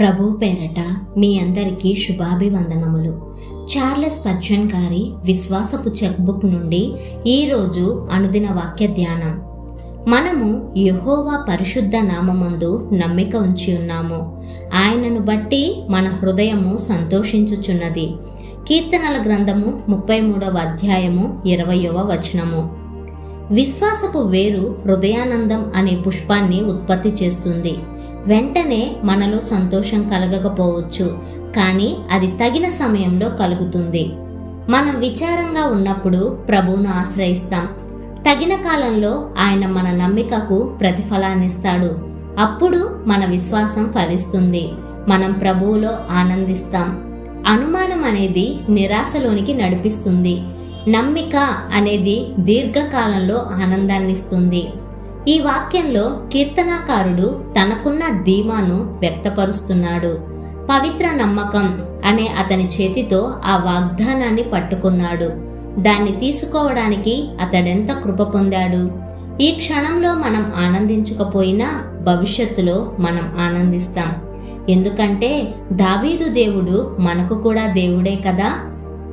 ప్రభు పేరట మీ అందరికీ శుభాభివందనములు. చార్లెస్ పర్చన్ గారి విశ్వాసపు చెక్బుక్ నుండి ఈరోజు అనుదిన వాక్య ధ్యానం. మనము యహోవా పరిశుద్ధ నామమందు నమ్మిక ఉంచి ఉన్నాము. ఆయనను బట్టి మన హృదయము సంతోషించుచున్నది. కీర్తనల గ్రంథము ముప్పై మూడవ అధ్యాయము ఇరవయవ వచనము. విశ్వాసపు వేరు హృదయానందం అనే పుష్పాన్ని ఉత్పత్తి చేస్తుంది. వెంటనే మనలో సంతోషం కలగకపోవచ్చు కానీ అది తగిన సమయంలో కలుగుతుంది. మనం విచారంగా ఉన్నప్పుడు ప్రభువును ఆశ్రయిస్తాం. తగిన కాలంలో ఆయన మన నమ్మికకు ప్రతిఫలాన్నిస్తాడు అప్పుడు మన విశ్వాసం ఫలిస్తుంది. మనం ప్రభువులో ఆనందిస్తాం. అనుమానం అనేది నిరాశలోనికి నడిపిస్తుంది. నమ్మిక అనేది దీర్ఘకాలంలో ఆనందాన్నిస్తుంది. ఈ వాక్యంలో కీర్తనాకారుడు తనకున్న ధీమాను వ్యక్తపరుస్తున్నాడు. పవిత్ర నమ్మకం అనే అతని చేతితో ఆ వాగ్దానాన్ని పట్టుకున్నాడు. దాన్ని తీసుకోవడానికి అతడెంత కృప పొందాడు? ఈ క్షణంలో మనం ఆనందించకపోయినా భవిష్యత్తులో మనం ఆనందిస్తాం. ఎందుకంటే దావీదు దేవుడు మనకు కూడా దేవుడే కదా?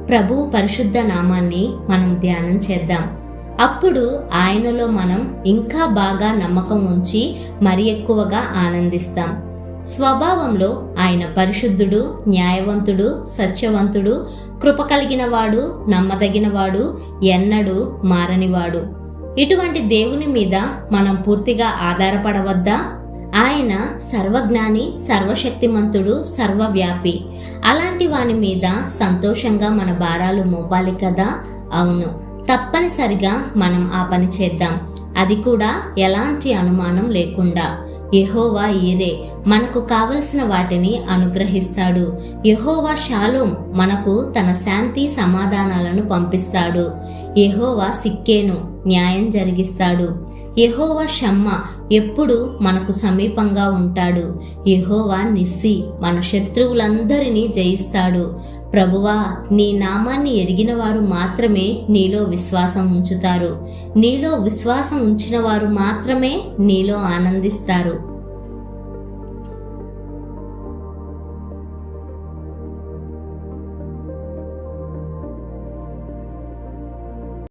ప్రభు పరిశుద్ధ నామాన్ని మనం ధ్యానం చేద్దాం. అప్పుడు ఆయనలో మనం ఇంకా బాగా నమ్మకం ఉంచి మరి ఎక్కువగా ఆనందిస్తాం. స్వభావంలో ఆయన పరిశుద్ధుడు న్యాయవంతుడు సత్యవంతుడు కృప కలిగినవాడు నమ్మదగినవాడు ఎన్నడూ మారనివాడు. ఇటువంటి దేవుని మీద మనం పూర్తిగా ఆధారపడవద్దా? ఆయన సర్వజ్ఞాని సర్వశక్తిమంతుడు సర్వవ్యాపి. అలాంటి వాని మీద సంతోషంగా మన భారాలు మోపాలి కదా? అవును. తప్పనిసరిగా మనం ఆ పని చేద్దాం. అది కూడా ఎలాంటి అనుమానం లేకుండా. యహోవా ఈరే మనకు కావలసిన వాటిని అనుగ్రహిస్తాడు. యహోవా షాలోం మనకు తన శాంతి సమాధానాలను పంపిస్తాడు. యహోవా సిక్కేను న్యాయం జరిగిస్తాడు. యహోవా షమ్మ ఎప్పుడు మనకు సమీపంగా ఉంటాడు. యహోవా నిస్సి మన శత్రువులందరినీ జయిస్తాడు. ప్రభువా నీ నామాన్ని ఎరిగిన వారు మాత్రమే నీలో విశ్వాసం ఉంచుతారు. నీలో విశ్వాసం ఉంచిన వారు మాత్రమే నీలో ఆనందిస్తారు.